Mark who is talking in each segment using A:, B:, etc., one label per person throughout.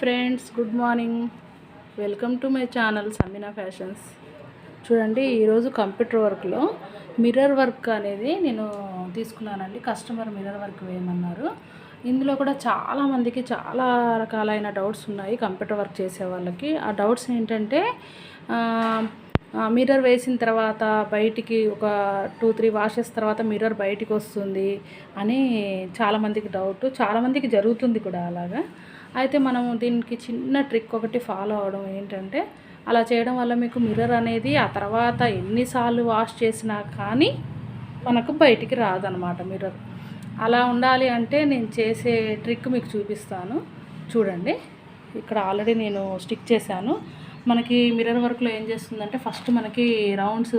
A: Friends good morning. Welcome to my channel Samina fashions. చూడండి ఈరోజు computer వర్క్లో mirror work అనేది నేను తీసుకున్నానండి. కస్టమర్ మిర్రర్ వర్క్ వేయమన్నారు. ఇందులో కూడా చాలామందికి చాలా రకాలైన డౌట్స్ ఉన్నాయి కంప్యూటర్ వర్క్ చేసే వాళ్ళకి. ఆ డౌట్స్ ఏంటంటే మిర్రర్ వేసిన తర్వాత బయటికి ఒక టూ త్రీ వాషెస్ తర్వాత మిర్రర్ బయటికి వస్తుంది అని చాలామందికి డౌట్. చాలామందికి జరుగుతుంది కూడా అలాగా. అయితే మనం దీనికి చిన్న ట్రిక్ ఒకటి ఫాలో అవడం ఏంటంటే అలా చేయడం వల్ల మీకు మిర్రర్ అనేది ఆ తర్వాత ఎన్నిసార్లు వాష్ చేసినా కానీ మనకు బయటికి రాదనమాట మిర్రర్. అలా ఉండాలి అంటే నేను చేసే ట్రిక్ మీకు చూపిస్తాను. చూడండి. ఇక్కడ ఆల్రెడీ నేను స్టిక్ చేశాను. మనకి మిర్రర్ వర్క్లో ఏం చేస్తుందంటే ఫస్ట్ మనకి రౌండ్స్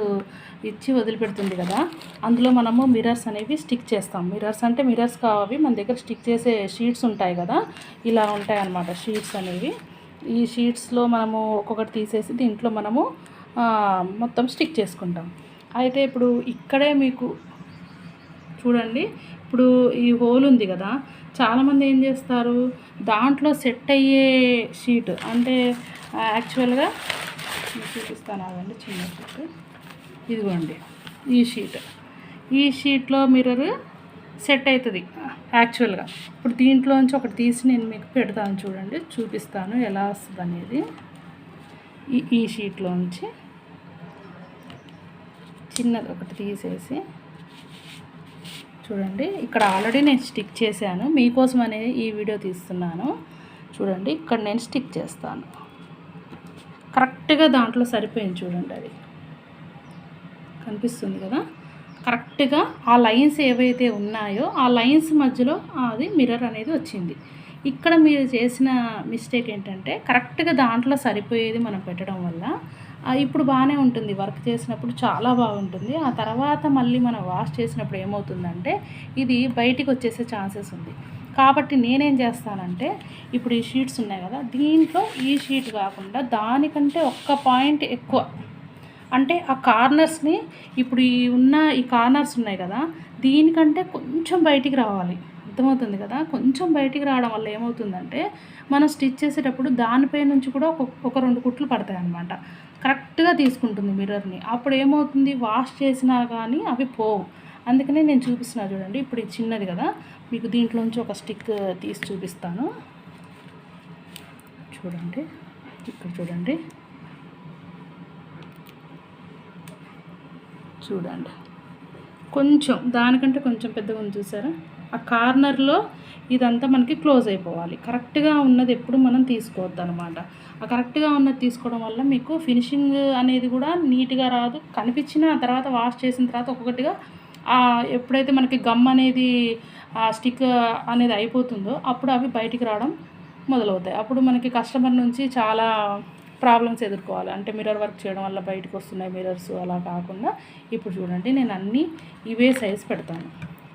A: ఇచ్చి వదిలిపెడుతుంది కదా. అందులో మనము మిర్రర్స్ అనేవి స్టిక్ చేస్తాం. మిర్రర్స్ అంటే మిర్రర్స్ కావాలి మన దగ్గర స్టిక్ చేసే షీట్స్ ఉంటాయి కదా. ఇలా ఉంటాయి అన్నమాట షీట్స్ అనేవి. ఈ షీట్స్లో మనము ఒక్కొక్కటి తీసేసి దీంట్లో మనము మొత్తం స్టిక్ చేసుకుంటాం. అయితే ఇప్పుడు ఇక్కడే మీకు చూడండి ఇప్పుడు ఈ హోల్ ఉంది కదా చాలామంది ఏం చేస్తారు? దాంట్లో సెట్ అయ్యే షీట్ అంటే యాక్చువల్గా చూపిస్తాను అదండి చిన్న షీట్. ఇదిగోండి ఈ షీట్. ఈ షీట్లో మిర్రర్ సెట్ అవుతుంది యాక్చువల్గా. ఇప్పుడు దీంట్లోంచి ఒకటి తీసి నేను మీకు పెడతాను చూడండి చూపిస్తాను ఎలా వస్తుంది అనేది. ఈ ఈ షీట్లోంచి చిన్నది ఒకటి తీసేసి చూడండి ఇక్కడ ఆల్రెడీ నేను స్టిక్ చేశాను. మీకోసం అనేది ఈ వీడియో తీస్తున్నాను. చూడండి ఇక్కడ నేను స్టిక్ చేస్తాను. కరెక్ట్గా దాంట్లో సరిపోయింది చూడండి అది. కనిపిస్తుంది కదా? కరెక్ట్గా ఆ లైన్స్ ఏవైతే ఉన్నాయో ఆ లైన్స్ మధ్యలో అది మిర్రర్ అనేది వచ్చింది. ఇక్కడ మీరు చేసిన మిస్టేక్ ఏంటంటే కరెక్ట్గా దాంట్లో సరిపోయేది మనం పెట్టడం వల్ల ఇప్పుడు బాగానే ఉంటుంది. వర్క్ చేసినప్పుడు చాలా బాగుంటుంది. ఆ తర్వాత మళ్ళీ మనం వాష్ చేసినప్పుడు ఏమవుతుందంటే ఇది బయటికి వచ్చేసే ఛాన్సెస్ ఉంది. కాబట్టి నేనేం చేస్తానంటే ఇప్పుడు ఈ షీట్స్ ఉన్నాయి కదా దీంట్లో ఈ షీట్ కాకుండా దానికంటే ఒక్క పాయింట్ ఎక్కువ. అంటే ఆ కార్నర్స్ని ఇప్పుడు ఈ ఉన్న ఈ కార్నర్స్ ఉన్నాయి కదా దీనికంటే కొంచెం బయటికి రావాలి. అర్థమవుతుంది కదా? కొంచెం బయటికి రావడం వల్ల ఏమవుతుందంటే మనం స్టిచ్ చేసేటప్పుడు దానిపై నుంచి కూడా ఒక ఒక రెండు కుట్లు పడతాయి అన్నమాట కరెక్ట్గా తీసుకుంటుంది మిర్రర్ని. అప్పుడు ఏమవుతుంది? వాష్ చేసినా కానీ అవి పోవు. అందుకనే నేను చూపిస్తున్నా చూడండి. ఇప్పుడు ఇది చిన్నది కదా. మీకు దీంట్లోంచి ఒక స్టిక్ తీసి చూపిస్తాను. చూడండి. ఇక్కడ చూడండి. చూడండి. కొంచెం దానికంటే కొంచెం పెద్దగా ఉంది చూసారా? ఆ కార్నర్లో ఇదంతా మనకి క్లోజ్ అయిపోవాలి. కరెక్ట్గా ఉన్నది ఎప్పుడు మనం తీసుకోవద్దు అనమాట ఆ కరెక్ట్గా ఉన్నది తీసుకోవడం వల్ల మీకు ఫినిషింగ్ అనేది కూడా నీట్గా రాదు. కనిపించిన తర్వాత వాష్ చేసిన తర్వాత ఒక్కొక్కటిగా ఎప్పుడైతే మనకి గమ్ అనేది స్టిక్ అనేది అయిపోతుందో అప్పుడు అవి బయటికి రావడం మొదలవుతాయి. అప్పుడు మనకి కస్టమర్ నుంచి చాలా ప్రాబ్లమ్స్ ఎదుర్కోవాలి. అంటే మిర్రర్ వర్క్ చేయడం వల్ల బయటకు వస్తున్నాయి మిర్రర్స్ అలా కాకుండా. ఇప్పుడు చూడండి నేను అన్నీ ఇవే సైజ్ పెడతాను.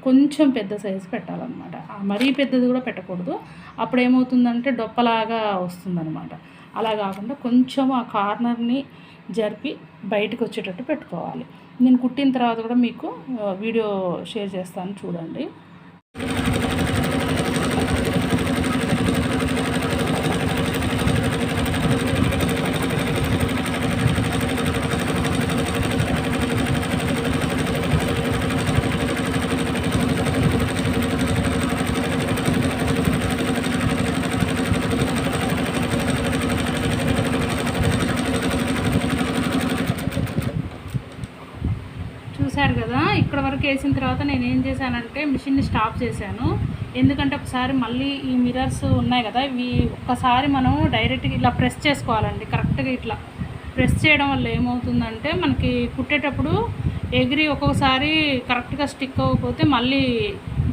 A: కొంచెం పెద్ద సైజు పెట్టాలన్నమాట. మరీ పెద్దది కూడా పెట్టకూడదు. అప్పుడు ఏమవుతుందంటే డొప్పలాగా వస్తుందన్నమాట. అలా కాకుండా కొంచెం ఆ కార్నర్ని జరిపి బయటకు వచ్చేటట్టు పెట్టుకోవాలి. నేను కుట్టిన తర్వాత కూడా మీకు వీడియో షేర్ చేస్తాను చూడండి. చూశారు కదా ఇక్కడ వరకు వేసిన తర్వాత నేను ఏం చేశానంటే మిషన్ని స్టాప్ చేశాను. ఎందుకంటే ఒకసారి మళ్ళీ ఈ మిర్రర్స్ ఉన్నాయి కదా ఇవి ఒక్కసారి మనం డైరెక్ట్గా ఇలా ప్రెస్ చేసుకోవాలండి కరెక్ట్గా ఇట్లా. ప్రెస్ చేయడం వల్ల ఏమవుతుందంటే మనకి కుట్టేటప్పుడు ఎగిరి ఒక్కొక్కసారి కరెక్ట్గా స్టిక్ అవ్వకపోతే మళ్ళీ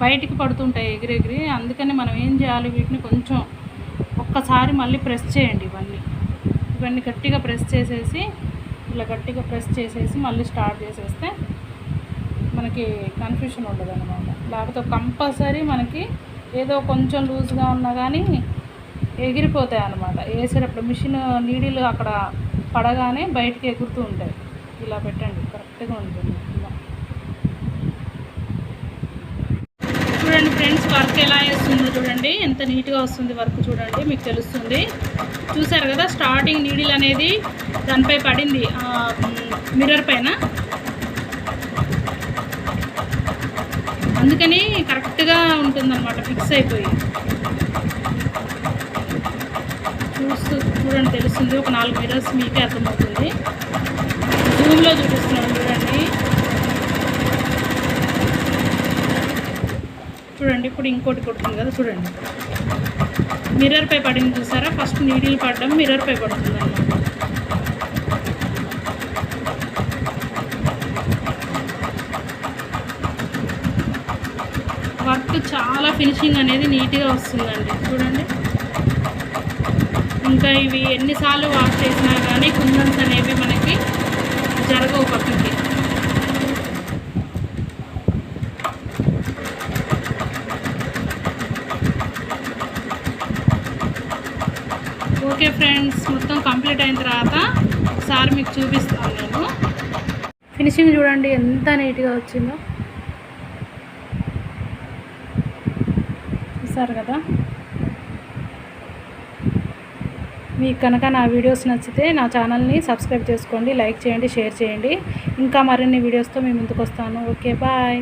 A: బయటికి పడుతుంటాయి ఎగిరి ఎగిరి. అందుకని మనం ఏం చేయాలి వీటిని కొంచెం ఒక్కసారి మళ్ళీ ప్రెస్ చేయండి ఇవన్నీ. ఇవన్నీ గట్టిగా ప్రెస్ చేసేసి ఇలా గట్టిగా ప్రెస్ చేసేసి మళ్ళీ స్టార్ట్ చేసేస్తే మనకి కన్ఫ్యూషన్ ఉండదు అనమాట లేకపోతే కంపల్సరీ మనకి ఏదో కొంచెం లూజ్గా ఉన్నా కానీ ఎగిరిపోతాయి అనమాట వేసేటప్పుడు మిషన్ నీడిలు అక్కడ పడగానే బయటికి ఎగురుతూ ఉంటాయి. ఇలా పెట్టండి కరెక్ట్గా ఉంటుంది. చూడండి ఫ్రెండ్స్ వర్క్ ఎలా వేస్తుందో చూడండి. ఎంత నీట్గా వస్తుంది వర్క్ చూడండి మీకు తెలుస్తుంది. చూసారు కదా స్టార్టింగ్ నీడిల్ అనేది దానిపై పడింది మిర్రర్ పైన. అందుకని కరెక్ట్గా ఉంటుందన్నమాట ఫిక్స్ అయిపోయి. చూస్తూ చూడండి తెలుస్తుంది. ఒక నాలుగు మిర్రర్స్ మీకే అర్థమవుతుంది. జూమ్లో చూపిస్తున్నాను చూడండి. చూడండి ఇప్పుడు ఇంకోటి కొడుతుంది కదా చూడండి. మిర్రర్ పై పడింది చూసారా? ఫస్ట్ నీడిల్ పడడం మిర్రర్ పై పడుతుంది అన్నమాట వర్క్ చాలా ఫినిషింగ్ అనేది నీట్గా వస్తుందండి. చూడండి. ఇంకా ఇవి ఎన్నిసార్లు వాష్ చేసినా కానీ కుందన్స్ అనేవి మనకి జరగవు పక్కకి. ఓకే ఫ్రెండ్స్ మొత్తం కంప్లీట్ అయిన తర్వాత ఒకసారి మీకు చూపిస్తాను నేను. ఫినిషింగ్ చూడండి ఎంత నీట్గా వచ్చిందో. చూసారు కదా. మీకు కనుక నా వీడియోస్ నచ్చితే నా ఛానల్ని సబ్స్క్రైబ్ చేసుకోండి లైక్ చేయండి షేర్ చేయండి. ఇంకా మరిన్ని వీడియోస్తో మీ ముందుకు వస్తాను. Okay bye.